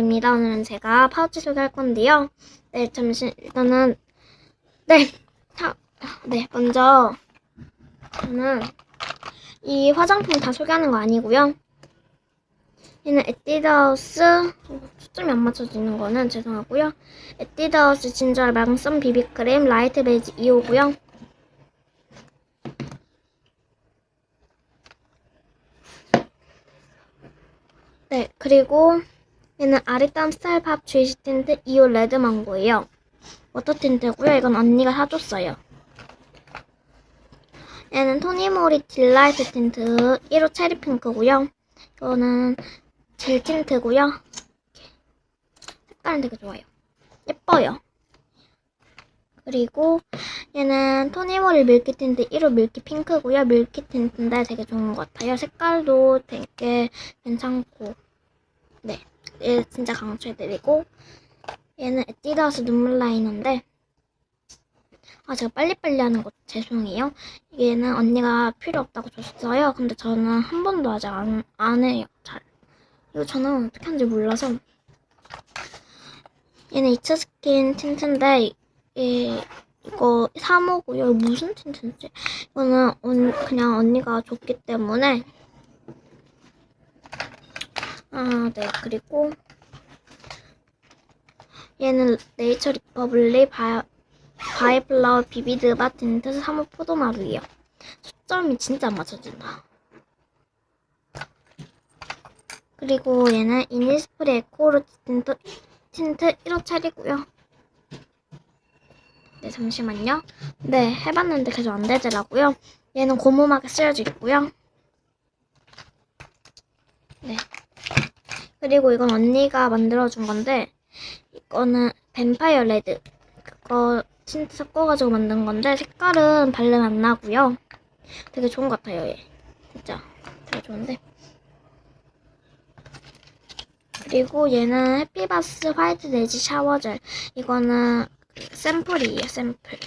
입니다. 오늘은 제가 파우치 소개할 건데요. 네, 잠시 일단은 네, 자, 네 먼저 저는 이 화장품 다 소개하는 거 아니고요. 얘는 에뛰드하우스 초점이 안 맞춰지는 거는 죄송하고요. 에뛰드하우스 진저얼 망선 비비크림 라이트 베이지 2호고요. 네, 그리고 얘는 아리따움 스타일 팝 주이시 틴트 2호 레드 망고예요. 워터 틴트고요. 이건 언니가 사줬어요. 얘는 토니모리 딜라이트 틴트 1호 체리 핑크고요. 이거는 젤 틴트고요. 색깔은 되게 좋아요. 예뻐요. 그리고 얘는 토니모리 밀키 틴트 1호 밀키 핑크고요. 밀키 틴트인데 되게 좋은 것 같아요. 색깔도 되게 괜찮고 네, 얘 진짜 강추해드리고 얘는 에뛰드하우스 눈물 라이너인데 아 제가 빨리빨리 하는 거 죄송해요. 얘는 언니가 필요 없다고 줬어요. 근데 저는 한 번도 아직 안, 안 해요. 잘. 이거 저는 어떻게 하는지 몰라서 얘는 이츠 스킨 틴트인데 이, 이거 3호고요. 무슨 틴트인지 이거는 언, 그냥 언니가 줬기 때문에 아, 네. 그리고 얘는 네이처 리퍼블릭 바, 바이플라워 비비드 바 틴트 3호 포도마루예요. 초점이 진짜 안 맞춰진다. 그리고 얘는 이니스프리 에코르 틴트, 틴트 1호 차리고요. 네, 잠시만요. 네, 해봤는데 계속 안 되더라고요. 얘는 고무막에 쓰여져 있고요. 네. 그리고 이건 언니가 만들어준 건데 이거는 뱀파이어 레드 그거 틴트 섞어가지고 만든 건데 색깔은 발른 안 나고요. 되게 좋은 것 같아요. 얘 진짜 되게 좋은데. 그리고 얘는 해피바스 화이트 네지 샤워젤 이거는 그 샘플이에요. 샘플.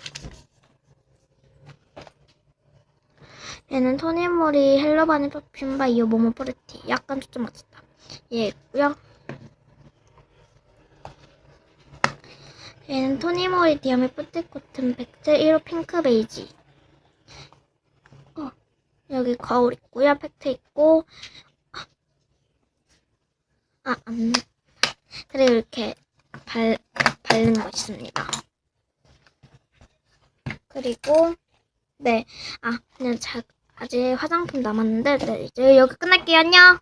얘는 토니모리 헬로바니 퍼퓸 바 이어 모모 포르티 약간 초점 맞췄다. 얘 있고요. 얘는 토니모리 디아미 푸티 코튼 팩트 1호 핑크 베이지. 어, 여기 거울 있고요. 팩트 있고. 아, 안. 그리고 이렇게 발, 바르는 거 있습니다. 그리고, 네. 아, 그냥 자, 아직 화장품 남았는데, 네, 이제 여기 끝낼게요. 안녕!